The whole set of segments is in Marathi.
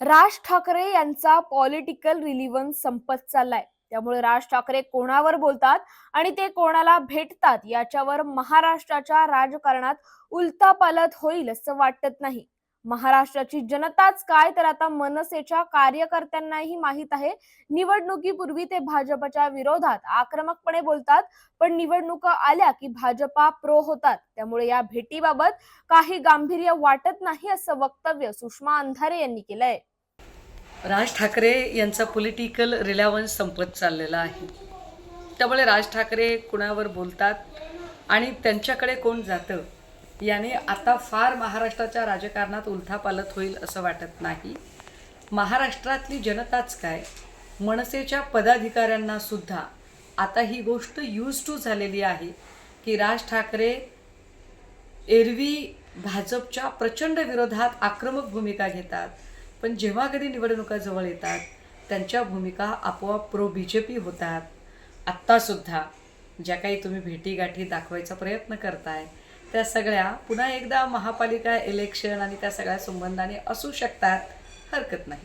राज ठाकरे यांचा पॉलिटिकल रिलिव्हन्स संपत चाललाय. त्यामुळे राज ठाकरे कोणावर बोलतात आणि ते कोणाला भेटतात याच्यावर महाराष्ट्राच्या राजकारणात उलथापालथ होईल असं वाटत नाही. महाराष्ट्राची जनताच काय तर आता मनसेच्या कार्यकर्त्यांनाही माहीत आहे. निवडणुकीपूर्वी ते भाजपच्या विरोधात आक्रमकपणे बोलतात पण निवडणुका आल्या की भाजपा प्रो होतात. त्यामुळे या भेटीबाबत काही गांभीर्य वाटत नाही असं वक्तव्य सुषमा अंधारे यांनी केलंय. राज ठाकरे यांचा पॉलिटिकल रिलेव्हन्स संपत चाललेला आहे. त्यामुळे राज ठाकरे कुणावर बोलतात आणि त्यांच्याकडे कोण जातं याने आता फार महाराष्ट्राच्या राजकारणात उलथापालत होईल असं वाटत नाही. महाराष्ट्रातली जनताच काय? मनसेच्या पदाधिकाऱ्यांना सुद्धा. आता ही गोष्ट यूज टू झालेली आहे की राज ठाकरे एरवी भाजपच्या प्रचंड विरोधात आक्रमक भूमिका घेतात. पण जेव्हा कधी निवडणुका जवळ येतात त्यांच्या भूमिका आपोआप प्रो बी जे पी होतात. आत्तासुद्धा ज्या काही तुम्ही भेटीगाठी दाखवायचा प्रयत्न करताय त्या सगळ्या पुन्हा एकदा महापालिका इलेक्शन आणि त्या सगळ्या संबंधाने असू शकतात हरकत नाही.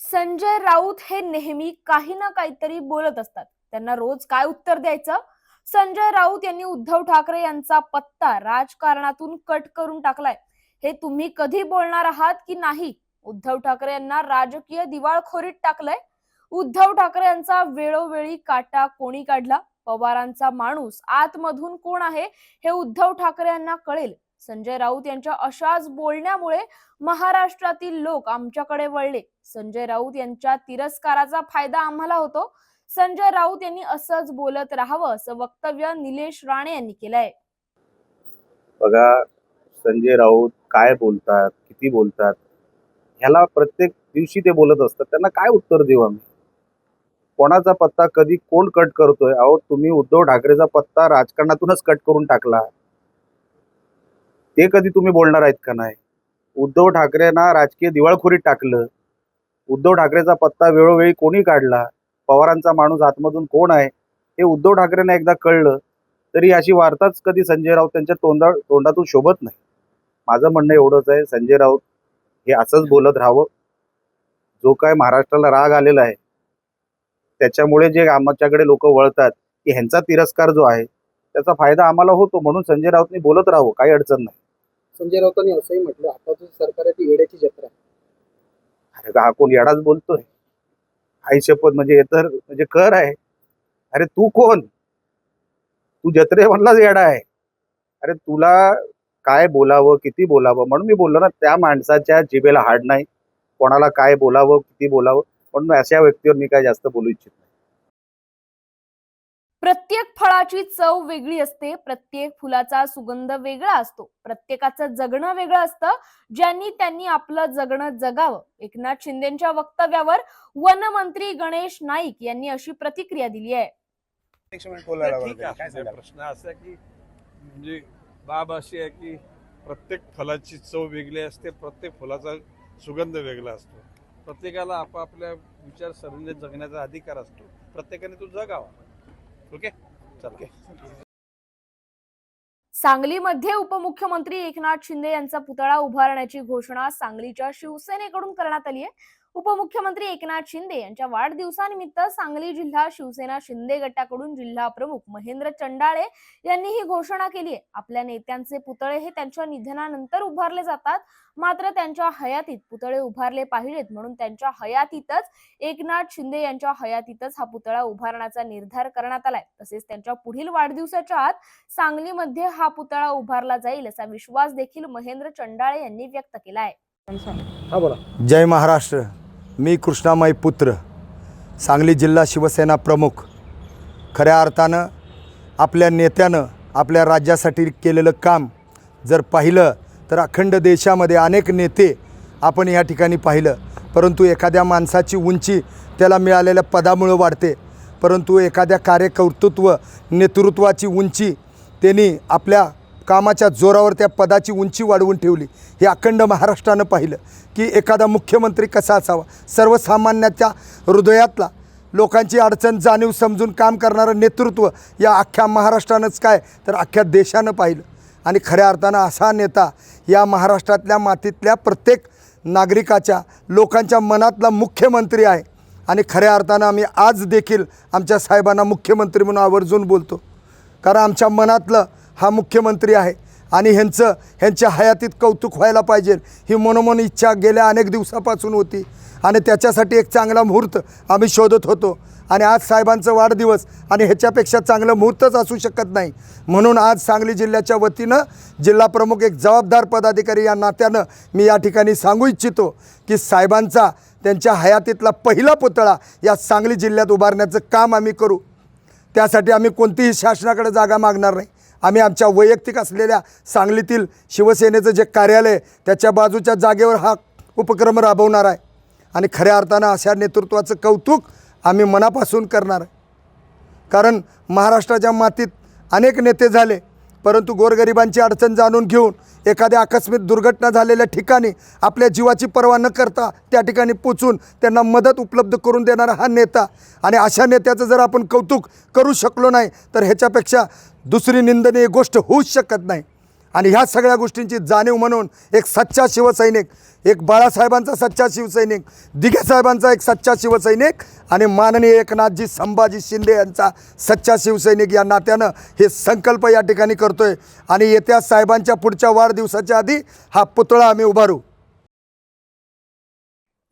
संजय राऊत हे नेहमी काही ना काहीतरी बोलत असतात. त्यांना रोज काय उत्तर द्यायचं? संजय राऊत यांनी उद्धव ठाकरे यांचा पत्ता राजकारणातून कट करून टाकलाय. हे तुम्ही कधी बोलणार आहात की नाही? उद्धव ठाकरे यांना राजकीय दिवाळखोरीत टाकलंय. उद्धव ठाकरे यांचा वेळोवेळी काटा कोणी काढला? पवारांचा माणूस आतमधून कोण आहे? हे उद्धव ठाकरे यांना कळेल. संजय राऊत यांच्या अशाच बोलण्यामुळे महाराष्ट्रातील लोक आमच्याकडे वळले. संजय राऊत यांच्या तिरस्काराचा फायदा आम्हाला होतो. संजय राऊत यांनी असंच बोलत राहावं असं वक्तव्य निलेश राणे यांनी केलंय. बघा संजय राऊत काय बोलतात किती बोलतात? ह्याला प्रत्येक दिवशी ते बोलत असतात. त्यांना काय उत्तर देऊ आम्ही? कोणाचा पत्ता कधी कोण कट करतोय? अहो तुम्ही उद्धव ठाकरेचा पत्ता राजकारणातूनच कट करून टाकला. ते कधी तुम्ही बोलणार आहेत का नाही? उद्धव ठाकरेंना राजकीय दिवाळखोरीत टाकलं. उद्धव ठाकरेचा पत्ता वेळोवेळी कोणी काढला? पवारांचा माणूस आतमधून कोण आहे? हे उद्धव ठाकरेंना एकदा कळलं. तरी अशी वार्ताच कधी संजय राऊत त्यांच्या तोंडा तोंडातून शोभत नाही. माझं म्हणणं एवढंच आहे संजय राऊत हे असंच बोलत राहावं. जो काय महाराष्ट्राला राग आलेला आहे त्याच्यामुळे जे आमच्याकडे लोक वळतात की ह्यांचा तिरस्कार जो आहे त्याचा फायदा आम्हाला होतो म्हणून संजय राऊतनी बोलत राहावं काही अडचण नाही. संजय राऊतांनी असंही म्हटलं आताची सरकार आहे ती येड्याची जत्रा आहे. अरे हा कोण येडाच बोलतोय? आई शपथ म्हणजे हे तर म्हणजे कर आहे. अरे तू कोण? तू जत्रे म्हणलाच येडा आहे. अरे तुला काय बोलावं किती बोलावं? म्हणून मी बोललो ना त्या माणसाच्या जिभेला हाड नाही. कोणाला काय बोलावं किती बोलावं? म्हणून अशा व्यक्तीवर मी काय जास्त बोलू इच्छित नाही. प्रत्येक फळाची चव वेगळी असते. प्रत्येक फुलाचा सुगंध वेगळा असतो. प्रत्येकाचं जगणं वेगळं असतं. ज्यांनी त्यांनी आपलं जगणं जगावं. एकनाथ शिंदेच्या वक्तव्यावर वनमंत्री गणेश नाईक यांनी अशी प्रतिक्रिया दिली आहे. ठीक आहे. प्रश्न असा की म्हणजे बाब अशी आहे की प्रत्येक फलाची चव वेगळी असते प्रत्येक फुलाचा सुगंध वेगळा असतो. प्रत्येकाला आपापल्या विचारसरणीने जगण्याचा अधिकार असतो. प्रत्येकाने तो जगावा. ओके? चल. सांगलीमध्ये उपमुख्यमंत्री एकनाथ शिंदे यांचा पुतळा उभारण्याची घोषणा सांगलीच्या शिवसेनेकडून करण्यात आली आहे. उपमुख्यमंत्री एकनाथ शिंदे यांच्या वाढदिवसानिमित्त सांगली जिल्हा शिवसेना शिंदे गटाकडून जिल्हा प्रमुख महेंद्र चंडाळे यांनी ही घोषणा केली आहे आपल्या नेत्यांचे पुतळे हे त्यांच्या निधनानंतर उभारले जातात. मात्र त्यांच्या हयातीत पुतळे उभारले पाहिजेत म्हणून त्यांच्या हयातीतच एकनाथ शिंदे यांच्या हयातीतच हा पुतळा उभारण्याचा निर्धार करण्यात आलाय. तसेच त्यांच्या पुढील वाढदिवसाच्या आत सांगलीमध्ये हा पुतळा उभारला जाईल असा विश्वास देखील महेंद्र चंडाळे यांनी व्यक्त केला आहे. हा बोला. जय महाराष्ट्र. मी कृष्णामाई पुत्र. सांगली जिल्हा शिवसेना प्रमुख. खऱ्या अर्थानं आपल्या नेत्यानं आपल्या राज्यासाठी केलेलं काम जर पाहिलं तर अखंड देशामध्ये अनेक नेते आपण या ठिकाणी पाहिलं. परंतु एखाद्या माणसाची उंची त्याला मिळालेल्या पदामुळं वाढते. परंतु एखाद्या कार्यकर्तृत्व नेतृत्वाची उंची त्यांनी आपल्या कामाच्या जोरावर त्या पदाची उंची वाढवून ठेवली. हे अखंड महाराष्ट्रानं पाहिलं की एखादा मुख्यमंत्री कसा असावा? सर्वसामान्याच्या हृदयातला लोकांची अडचण जाणीव समजून काम करणारं नेतृत्व या अख्ख्या महाराष्ट्रानंच काय? तर अख्ख्या देशानं पाहिलं. आणि खऱ्या अर्थानं असा नेता या महाराष्ट्रातल्या मातीतल्या प्रत्येक नागरिकाच्या लोकांच्या मनातला मुख्यमंत्री आहे. आणि खऱ्या अर्थानं आम्ही आज देखील आमच्या साहेबांना मुख्यमंत्री म्हणून आवर्जून बोलतो. कारण आमच्या मनातलं हा मुख्यमंत्री आहे. आणि ह्यांचं ह्यांच्या हयातीत कौतुक व्हायला पाहिजे. ही मनोमन इच्छा गेल्या अनेक दिवसापासून होती. आणि त्याच्यासाठी एक चांगला मुहूर्त आम्ही शोधत होतो. आणि आज साहेबांचं वाढदिवस आणि ह्याच्यापेक्षा चांगलं मुहूर्तच असू शकत नाही. म्हणून आज सांगली जिल्ह्याच्या वतीनं जिल्हा प्रमुख एक जबाबदार पदाधिकारी या नात्यानं मी या ठिकाणी सांगू इच्छितो की साहेबांचा त्यांच्या हयातीतला पहिला पुतळा या सांगली जिल्ह्यात उभारण्याचं काम आम्ही करू. त्यासाठी आम्ही कोणतीही शासनाकडे जागा मागणार नाही. आम्ही आमच्या वैयक्तिक असलेल्या सांगलीतील शिवसेनेचं जे कार्यालय त्याच्या बाजूच्या जागेवर हा उपक्रम राबवणार आहे. आणि खऱ्या अर्थानं अशा नेतृत्वाचं कौतुक आम्ही मनापासून करणार आहे. कारण महाराष्ट्राच्या मातीत अनेक नेते झाले. परंतु गोरगरिबांची अडचण जाणून घेऊन एखाद्या आकस्मिक दुर्घटना झालेल्या ठिकाणी आपल्या जीवाची पर्वा न करता त्या ठिकाणी पोचून त्यांना मदत उपलब्ध करून देणारा हा नेता. आणि अशा नेत्याचं जर आपण कौतुक करू शकलो नाही तर ह्याच्यापेक्षा दुसरी निंदनीय गोष्ट होऊच शकत नाही. आणि ह्या सगळ्या गोष्टींची जाणीव म्हणून एक सच्चा शिवसैनिक एक बाळासाहेबांचा सच्चा शिवसैनिक दिघे साहेबांचा एक सच्चा शिवसैनिक आणि माननीय एकनाथजी संभाजी शिंदे यांचा सच्चा शिवसैनिक या नात्यानं हे संकल्प या ठिकाणी करतो आहे आणि येत्या साहेबांच्या पुढच्या वाढदिवसाच्या आधी हा पुतळा आम्ही उभारू.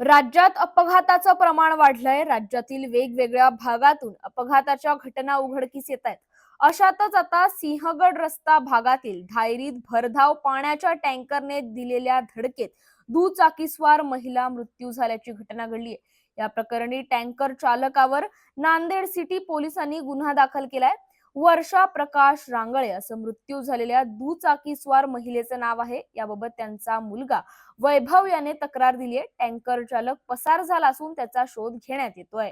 राज्यात अपघाताचं प्रमाण वाढलंय. राज्यातील वेगवेगळ्या भागातून अपघाताच्या घटना उघडकीस येत आहेत. अशातच आता सिंहगड रस्ता भागातील धायरीत भरधाव पाण्याच्या टँकरने दिलेल्या धडकेत दुचाकीस्वार महिला मृत्यू झाल्याची घटना घडली आहे या प्रकरणी टँकर चालकावर नांदेड सिटी पोलिसांनी गुन्हा दाखल केलाय. वर्षा प्रकाश रांगळे असं मृत्यू झालेल्या दुचाकीस्वार महिलेचं नाव आहे. याबाबत त्यांचा मुलगा वैभव याने तक्रार दिली आहे टँकर चालक पसार झाला असून त्याचा शोध घेण्यात येतोय.